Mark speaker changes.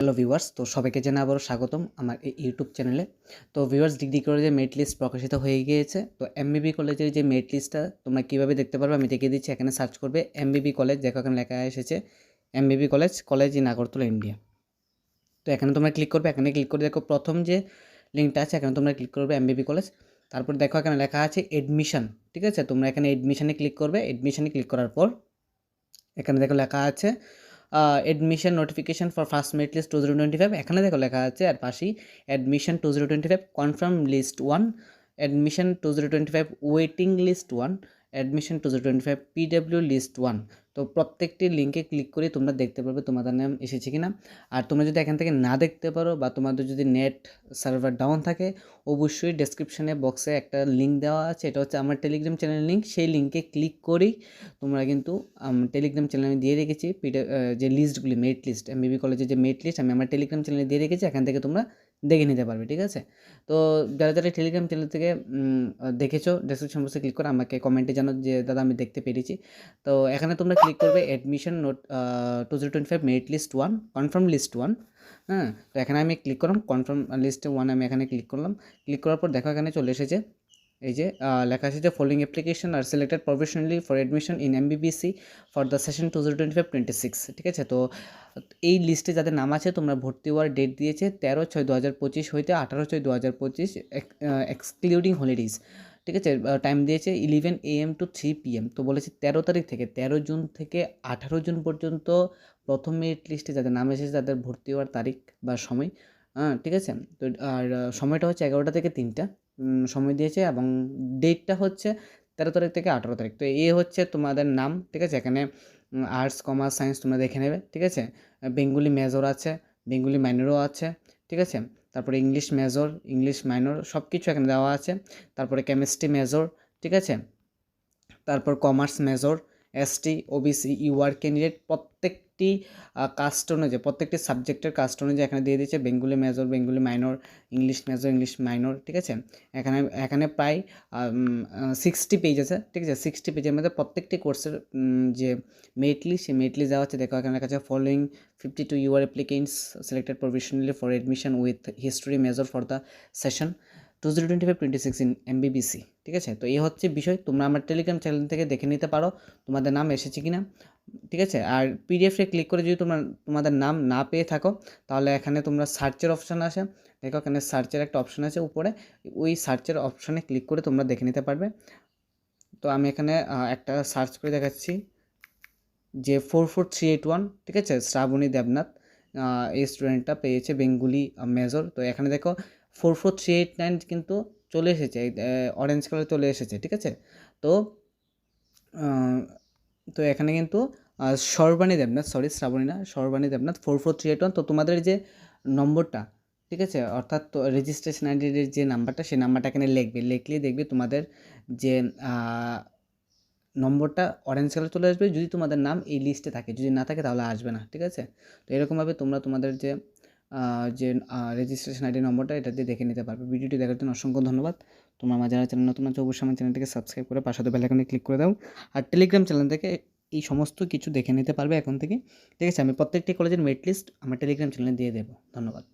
Speaker 1: Hello viewers তো সবাইকে জানা আবারও স্বাগতম আমার এই ইউটিউব চ্যানেলে তো ভিউয়ার্স ডিগ্রি কলেজে মেরিট লিস্ট প্রকাশিত হয়ে গিয়েছে। তো এমবিবি কলেজের যে মেরিট লিস্টটা তোমরা কীভাবে দেখতে পারবে আমি দেখিয়ে দিচ্ছি, এখানে সার্চ করবে এমবিবি কলেজ দেখো এখানে লেখা এসেছে MBB college college in Agartala India তো এখানে তোমরা ক্লিক করবে, এখানে ক্লিক করে দেখো প্রথম যে লিঙ্কটা আছে, এখানে তোমরা ক্লিক করবে এমবিবি কলেজ তারপর দেখো এখানে লেখা আছে এডমিশন ঠিক আছে? তোমরা এখানে এডমিশনে ক্লিক করবে এডমিশনে ক্লিক করার পর এখানে দেখো লেখা আছে admission notification for first merit list two zero twenty five এখানে দেখো লেখা আছে আর পাশেই admission two zero twenty five confirm list one admission two zero twenty five waiting list one admission two zero twenty five PW list one তো প্রত্যেকটি লিঙ্কে click করে তোমরা দেখতে পারবে তোমাদের নাম এসেছে কি না আর তোমরা যদি এখান থেকে না দেখতে পারো বা তোমাদের যদি নেট সার্ভার ডাউন থাকে, অবশ্যই ডেসক্রিপশনে বক্সে একটা লিঙ্ক দেওয়া আছে। এটা হচ্ছে আমার টেলিগ্রাম চ্যানেল লিঙ্ক সেই লিঙ্কে ক্লিক করেই তোমরা কিন্তু টেলিগ্রাম চ্যানেলে আমি দিয়ে রেখেছি। যে লিস্টগুলি মেরিট লিস্ট এমবিবি কলেজের যে মেরিট লিস্ট আমি আমার টেলিগ্রাম চ্যানেলে দিয়ে রেখেছি। এখান থেকে তোমরা দেখে নিতে পারবে, ঠিক আছে? তো যারা যারা টেলিগ্রাম চ্যানেল থেকে দেখেছ ডেসক্রিপশন বক্সে ক্লিক করে আমাকে কমেন্টে জানো যে, দাদা, আমি দেখতে পেরেছি। তো এখানে তোমরা ক্লিক করবে admission note two zero twenty five merit list one confirm list one হ্যাঁ? তো এখানে আমি ক্লিক করলাম কনফার্ম লিস্টে ওয়ান আমি এখানে ক্লিক করলাম। ক্লিক করার পর দেখো এখানে চলে এসেছে এই যে লেখা আছে যে following application are selected professionally for admission in MBBC for the session two zero twenty five twenty six ঠিক আছে? তো, এই লিস্টে যাদের নাম আছে, তোমরা ভর্তি হওয়ার ডেট দিয়েছে তেরো ছয় দু হাজার পঁচিশ হইতে আঠারো ছয় দু হাজার পঁচিশ এক্সক্লুডিং হলিডেজ ঠিক আছে? টাইম দিয়েছে eleven A M to three P M তো বলেছে তেরো তারিখ থেকে, তেরো জুন থেকে আঠারো জুন পর্যন্ত প্রথম মেরিট লিস্টে যাদের নাম এসেছে তাদের ভর্তি হওয়ার তারিখ বা সময় হ্যাঁ ঠিক আছে? তো, আর সময়টা হচ্ছে এগারোটা থেকে তিনটা। সময় দিয়েছে এবং ডেটটা হচ্ছে তেরো তারিখ থেকে আঠারো তারিখ। তো, এ হচ্ছে তোমাদের নাম, ঠিক আছে? এখানে আর্টস কমার্স সায়েন্স তোমরা দেখে নেবে, ঠিক আছে? বেঙ্গলি মেজর আছে বেঙ্গলি মাইনরও আছে, ঠিক আছে? তারপরে ইংলিশ মেজর ইংলিশ মাইনর সব কিছু এখানে দেওয়া আছে। তারপরে কেমিস্ট্রি মেজর ঠিক আছে? তারপর commerce major ST OBC UR candidate প্রত্যেকটি কাস্ট অনুযায়ী, প্রত্যেকটি সাবজেক্টের কাস্ট অনুযায়ী এখানে দিয়ে দিয়েছে Bengali major Bengali minor English major English minor ঠিক আছে? এখানে এখানে প্রায় সিক্সটি পেজ আছে, ঠিক আছে? সিক্সটি পেজের মধ্যে প্রত্যেকটি কোর্সের যে মেটলি সেই মেটলি দেওয়া হচ্ছে দেখো, এখানে আছে following fifty two UR applicants selected professionally for admission with history major for the session two zero twenty five twenty six in MBBC ঠিক আছে? তো এই হচ্ছে বিষয়, তোমরা আমার টেলিগ্রাম চ্যানেল থেকে দেখে নিতে পারো তোমাদের নাম এসেছে কি না ঠিক আছে? আর পিডিএফে ক্লিক করে যদি তোমরা, তোমাদের নাম না পেয়ে থাকো, তাহলে এখানে তোমরা সার্চের অপশান আছে দেখো এখানে সার্চের একটা অপশান আছে উপরে, ওই সার্চের অপশানে ক্লিক করে তোমরা দেখে নিতে পারবে। তো আমি এখানে একটা সার্চ করে দেখাচ্ছি। যে four four three eight one ঠিক আছে? শ্রাবণী দেবনাথ এই স্টুডেন্টটা পেয়েছে বেঙ্গুলি মেজর তো এখানে দেখো four four three eight nine কিন্তু চলে এসেছে অরেঞ্জ কালার চলে এসেছে, ঠিক আছে? তো তো এখানে কিন্তু সর্বাণী দেবনাথ সরি শ্রাবণী না, Sarbani Debnath four four three eight one তো তোমাদের যে নম্বরটা, ঠিক আছে? অর্থাৎ রেজিস্ট্রেশন আইডির যে নাম্বারটা, সেই নাম্বারটা এখানে লিখবে, লিখলেই দেখবে তোমাদের যে নম্বরটা অরেঞ্জ কালার চলে আসবে, যদি তোমাদের নাম এই লিস্টে থাকে, যদি না থাকে তাহলে আসবে না, ঠিক আছে? তো এরকমভাবে তোমরা তোমাদের যে যে রেজিস্ট্রেশন আইডি নম্বরটা, এটা দিয়ে দেখে নিতে পারবে। ভিডিওটি দেখার জন্য অসংখ্য ধন্যবাদ। তোমার যারা চ্যানেল নতুন আছে, অবশ্যই আমার চ্যানেলটিকে সাবস্ক্রাইব করে পাশে বেল ক্লিক করে দাও। আর টেলিগ্রাম চ্যানেল থেকে এই সমস্ত কিছু দেখে নিতে পারবে এখন থেকে। ঠিক আছে, আমি প্রত্যেকটি কলেজের মেট লিস্ট আমার টেলিগ্রাম চ্যানেলে দিয়ে দেবো। ধন্যবাদ।